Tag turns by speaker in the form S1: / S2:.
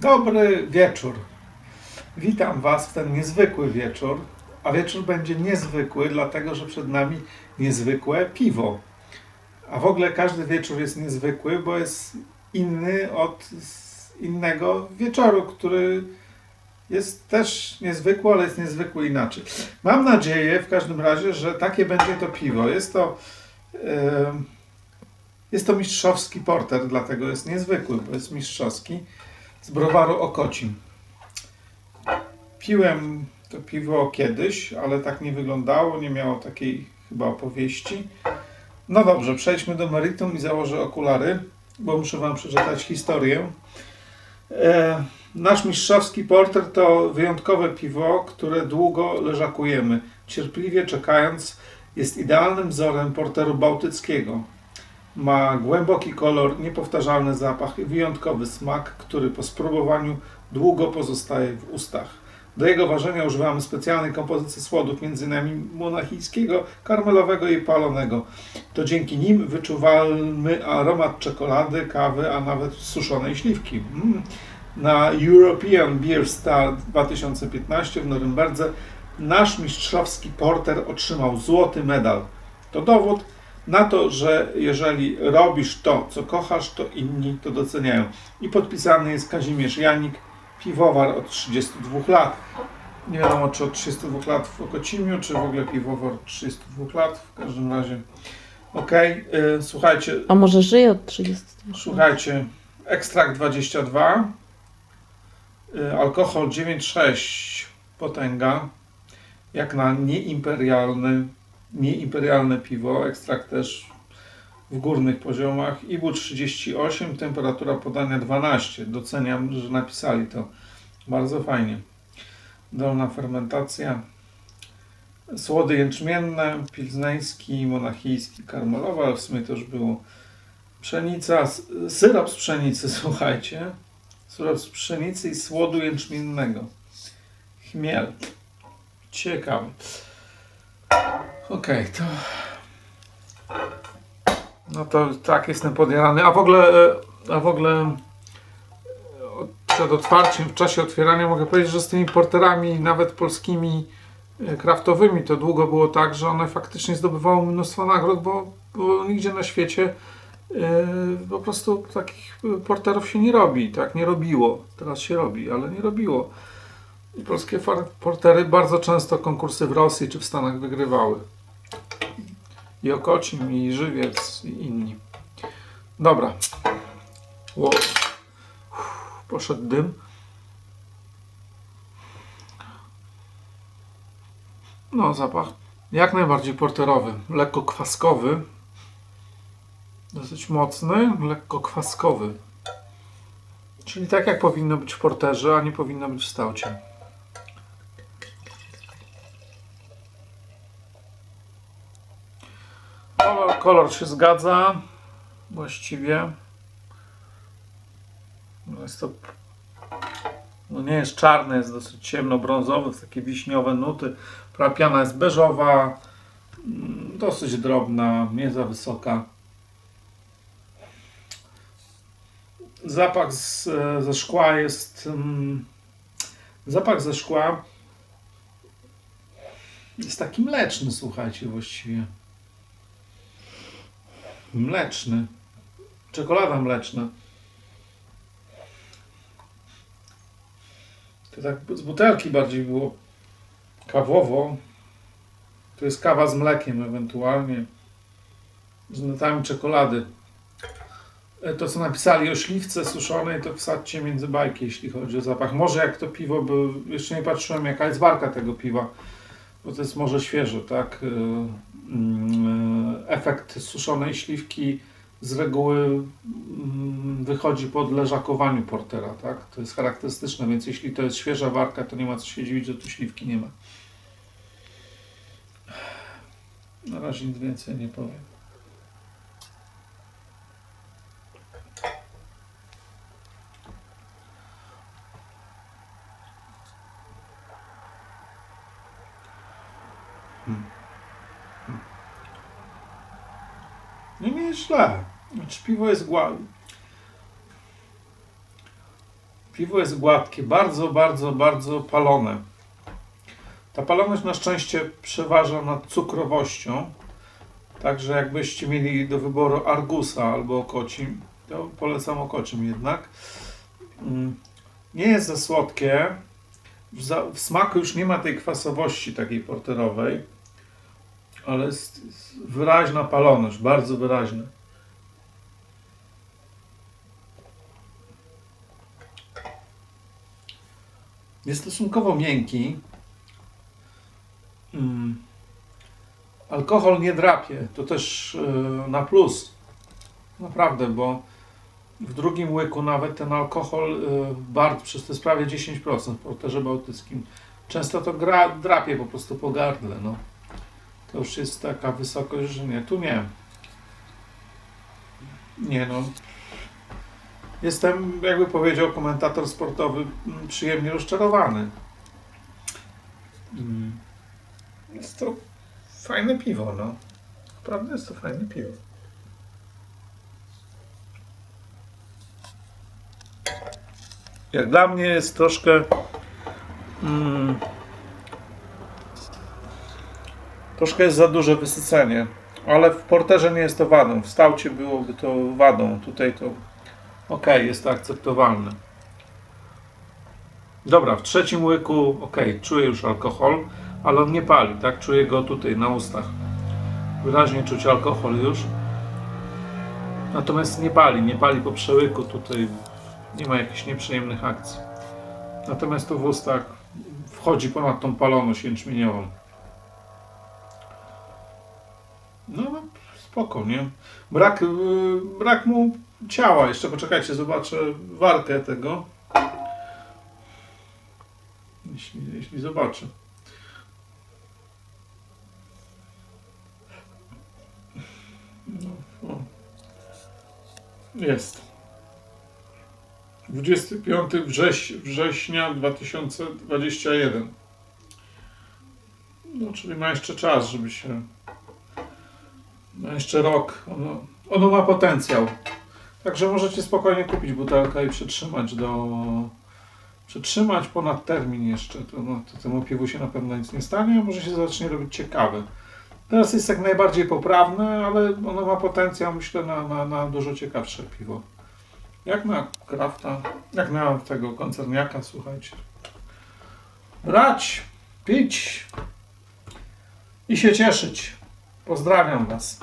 S1: Dobry wieczór. Witam Was w ten niezwykły wieczór. A wieczór będzie niezwykły, dlatego że przed nami niezwykłe piwo. A w ogóle każdy wieczór jest niezwykły, bo jest inny od innego wieczoru, który jest też niezwykły, ale jest niezwykły inaczej. Mam nadzieję w każdym razie, że takie będzie to piwo. Jest to. em, jest to mistrzowski porter, dlatego jest niezwykły, bo jest mistrzowski z browaru Okocim. Piłem to piwo kiedyś, ale tak nie wyglądało, nie miało takiej chyba opowieści. No dobrze, przejdźmy do meritum i założę okulary, bo muszę Wam przeczytać historię. E, nasz mistrzowski porter to wyjątkowe piwo, które długo leżakujemy, cierpliwie czekając. Jest idealnym wzorem porteru bałtyckiego. Ma głęboki kolor, niepowtarzalny zapach i wyjątkowy smak, który po spróbowaniu długo pozostaje w ustach. Do jego ważenia używamy specjalnej kompozycji słodów, m.in. monachijskiego, karmelowego i palonego. To dzięki nim wyczuwamy aromat czekolady, kawy, a nawet suszonej śliwki. Mm. Na European Beer Star 2015 w Norymberdze nasz mistrzowski porter otrzymał złoty medal. To dowód na to, że jeżeli robisz to, co kochasz, to inni to doceniają. I podpisany jest Kazimierz Janik, piwowar od 32 lat. Nie wiadomo, czy od 32 lat w Okocimiu, czy w ogóle piwowar od 32 lat. W każdym razie. Okej, y, słuchajcie,
S2: A może żyje od 30 lat?
S1: Słuchajcie, ekstrakt 22, y, alkohol 9,6 potęga, jak na nieimperialny, nieimperialne piwo, ekstrakt też w górnych poziomach, IBU 38, temperatura podania 12. Doceniam, że napisali to bardzo fajnie. Dolna fermentacja. Słody jęczmienne, pilzneński, monachijski, karmelowy, ale w sumie to już było Pszenica, syrop z pszenicy, słuchajcie. Syrop z pszenicy i słodu jęczmiennego. Chmiel. Ciekawe. Okej, to... No to tak, jestem podjarany. A w ogóle, e, a w ogóle e, przed otwarciem, w czasie otwierania mogę powiedzieć, że z tymi porterami, nawet polskimi, e, kraftowymi, to długo było tak, że one faktycznie zdobywały mnóstwo nagród, bo, bo nigdzie na świecie Yy, po prostu takich porterów się nie robi, tak? Nie robiło. Teraz się robi, ale nie robiło. I polskie portery bardzo często konkursy w Rosji czy w Stanach wygrywały. I Okocim, i Żywiec, i inni. Dobra. Ło. Uff, Poszedł dym. No, zapach jak najbardziej porterowy. Lekko kwaskowy. Dosyć mocny, lekko kwaskowy. Czyli tak jak powinno być w porterze, a nie powinno być w staucie. Kolor, się zgadza. Właściwie. No Jest to. No nie jest czarny, jest dosyć ciemno-brązowy, takie wiśniowe nuty. Prawa piana jest beżowa, mm, dosyć drobna, nie za wysoka. Zapach z, ze szkła jest. mm, Zapach ze szkła jest taki mleczny, słuchajcie, właściwie. Mleczny. Czekolada mleczna. To tak z butelki bardziej było kawowo. To jest kawa z mlekiem ewentualnie. Z nutami czekolady. E, To, co napisali o śliwce suszonej, to wsadźcie między bajki, jeśli chodzi o zapach. Może jak to piwo, bo jeszcze nie patrzyłem, jaka jest warka tego piwa, bo to jest może świeże, tak? E, mm, Efekt suszonej śliwki z reguły mm, wychodzi po odleżakowaniu portera, tak? To jest charakterystyczne, więc jeśli to jest świeża warka, to nie ma co się dziwić, że tu śliwki nie ma. Na razie nic więcej nie powiem. Nie, nie jest źle. Znaczy piwo jest gła... Piwo jest gładkie, bardzo, bardzo, bardzo palone. Ta paloność na szczęście przeważa nad cukrowością. Także jakbyście mieli do wyboru Argusa albo Okocim, to polecam Okocim jednak. Mm, Nie jest za słodkie. W smaku już nie ma tej kwasowości takiej porterowej, ale jest, wyraźna paloność, bardzo wyraźna. Jest stosunkowo miękki. Mm. Alkohol nie drapie, to też yy, na plus. Naprawdę, bo w drugim łyku nawet ten alkohol yy, bar przez to jest prawie 10% w porterze bałtyckim. Często to gra, drapie po prostu po gardle. No. To już jest taka wysokość, że nie. Tu nie. Nie no. Jestem, jakby powiedział komentator sportowy, mm, przyjemnie rozczarowany. Mm. Jest to fajne piwo, no. Naprawdę jest to fajne piwo. Jak dla mnie jest troszkę. Mm, troszkę jest za duże wysycenie. Ale w porterze nie jest to wadą. W stałcie byłoby to wadą. Tutaj to ok, jest to akceptowalne. Dobra, w trzecim łyku, ok, czuję już alkohol, ale on nie pali, tak? Czuję go tutaj na ustach. Wyraźnie czuć alkohol już. Natomiast nie pali, nie pali po przełyku, tutaj nie ma jakichś nieprzyjemnych akcji. Natomiast to w ustach wchodzi ponad tą paloność jęczmieniową. No, spoko, nie? Brak, yy, brak mu ciała. Jeszcze poczekajcie, zobaczę warkę tego. Jeśli, jeśli zobaczę. No. Jest. 25 wrześ, września 2021. No, czyli ma jeszcze czas, żeby się. Ma jeszcze rok. Ono, ono ma potencjał. Także możecie spokojnie kupić butelkę i przetrzymać do. Przetrzymać ponad termin jeszcze. To, no, to temu piwu się na pewno nic nie stanie, a może się zacznie robić ciekawe. Teraz jest jak najbardziej poprawne, ale ono ma potencjał, myślę, na, na, na dużo ciekawsze piwo. Jak na Krafta, jak na tego koncerniaka, słuchajcie. Brać, pić i się cieszyć. Pozdrawiam Was.